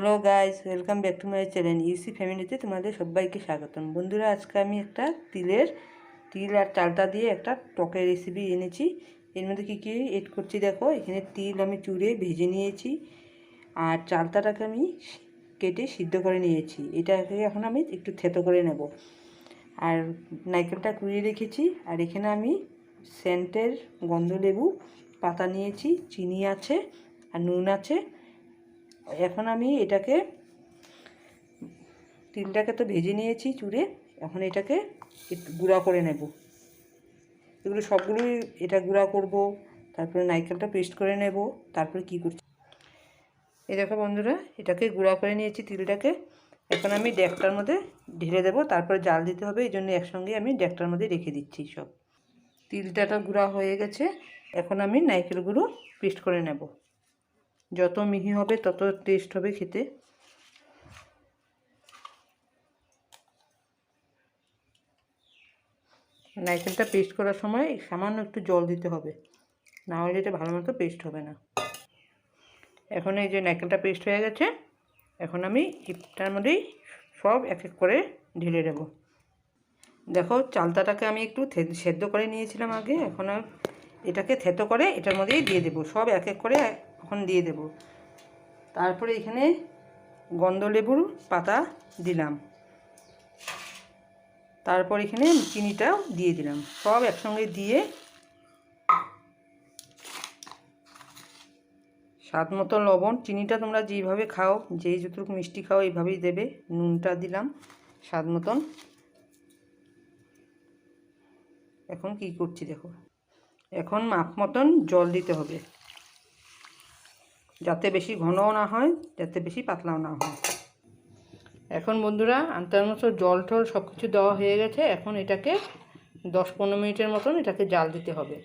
Hello guys welcome back to my channel U ফ্যামিলিতে তোমাদের সবাইকে স্বাগতম। বন্ধুরা, আজকে আমি একটা তিলের, তিল আর চালটা দিয়ে একটা টকের রেসিপি এনেছি। এর মধ্যে কী কী এড করছি দেখো, এখানে তিল আমি চুড়ে ভেজে নিয়েছি আর চালতাটাকে আমি কেটে সিদ্ধ করে নিয়েছি। এটাকে এখন আমি একটু থেতো করে নেব। আর নাইকেলটা কুড়িয়ে রেখেছি আর এখানে আমি সেন্টের গন্ধলেবু, পাতা নিয়েছি, চিনি আছে আর নুন আছে। এখন আমি এটাকে তিলটাকে তো ভেজে নিয়েছি চুড়ে এখন এটাকে একটু গুঁড়া করে নেব। এগুলো সবগুলোই এটা গুঁড়া করব, তারপরে নারকেলটা পেস্ট করে নেব, তারপরে কি করছি? এই দেখো বন্ধুরা, এটাকে গুঁড়া করে নিয়েছি তিলটাকে। এখন আমি ডেকটার মধ্যে ঢেলে দেবো, তারপরে জাল দিতে হবে, এই জন্য একসঙ্গে আমি ডেকটার মধ্যে রেখে দিচ্ছি সব। তিলটাটা গুঁড়া হয়ে গেছে, এখন আমি নারকেলগুলো পেস্ট করে নেব। যত মিহি হবে, তত টেস্ট হবে খেতে। নারকেলটা পেস্ট করার সময় সামান্য একটু জল দিতে হবে। না হলে এটা ভালো মতো পেস্ট হবে না। এখন এই যে নারকেলটা পেস্ট হয়ে গেছে, এখন আমি এটার মধ্যেই সব এক এক করে ঢেলে দেবো দেখো, চালতাটাকে আমি একটু সেদ্ধ করে নিয়েছিলাম আগে, এখন আর এটাকে থেতো করে এটার মধ্যেই দিয়ে দেবো। সব এক এক করে এখন দিয়ে দেব। তারপরে এখানে গন্ধলেবুর পাতা দিলাম। তারপর এখানে চিনিটাও দিয়ে দিলাম। সব একসঙ্গে দিয়ে স্বাদ মতো লবণ, চিনিটা তোমরা যেইভাবে খাও, যেই যতটুকু মিষ্টি খাও, এইভাবেই দেবে। নুনটা দিলাম স্বাদ মতন। এখন কি করছি দেখো? এখন মাপ মতন জল দিতে হবে। যাতে বেশি ঘনও না হয়, যাতে বেশি পাতলাও না হয়। এখন বন্ধুরা, আন্তার মতো জল টল সব কিছু দেওয়া হয়ে গেছে। এখন এটাকে দশ পনেরো মিনিটের মতন এটাকে জাল দিতে হবে।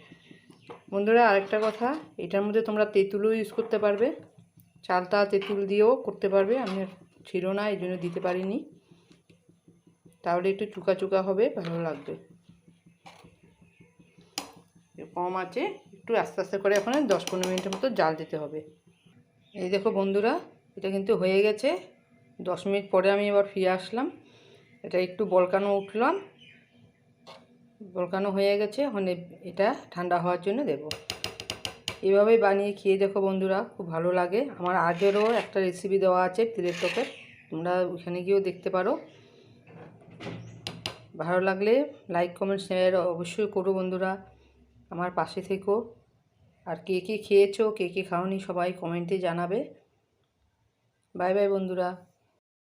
বন্ধুরা, আরেকটা কথা, এটার মধ্যে তোমরা তেঁতুলও ইউজ করতে পারবে। চালতা তেঁতুল দিয়েও করতে পারবে। আমি ছিল না, এই জন্য দিতে পারিনি। তাহলে একটু চুকা চুকা হবে, ভালো লাগবে। কম আছে, একটু আস্তে আস্তে করে এখন দশ পনেরো মিনিটের মতো জাল দিতে হবে। এই দেখো বন্ধুরা, এটা কিন্তু হয়ে গেছে। দশ মিনিট পরে আমি এবার ফিরে আসলাম। এটা একটু বলকানো উঠলাম। বলকানো হয়ে গেছে এখন এটা ঠান্ডা হওয়ার জন্য দেব। এভাবেই বানিয়ে খেয়ে দেখো বন্ধুরা, খুব ভালো লাগে। আমার আগেরও একটা রেসিপি দেওয়া আছে তিলের টকের তোমরা ওখানে গিয়েও দেখতে পারো। ভালো লাগলে লাইক কমেন্ট শেয়ার অবশ্যই করো বন্ধুরা। আমার পাশে থেকো। আর কে কে খেয়েছো কে কে খাওনি সবাই কমেন্টে জানাবে। বাই বাই বন্ধুরা।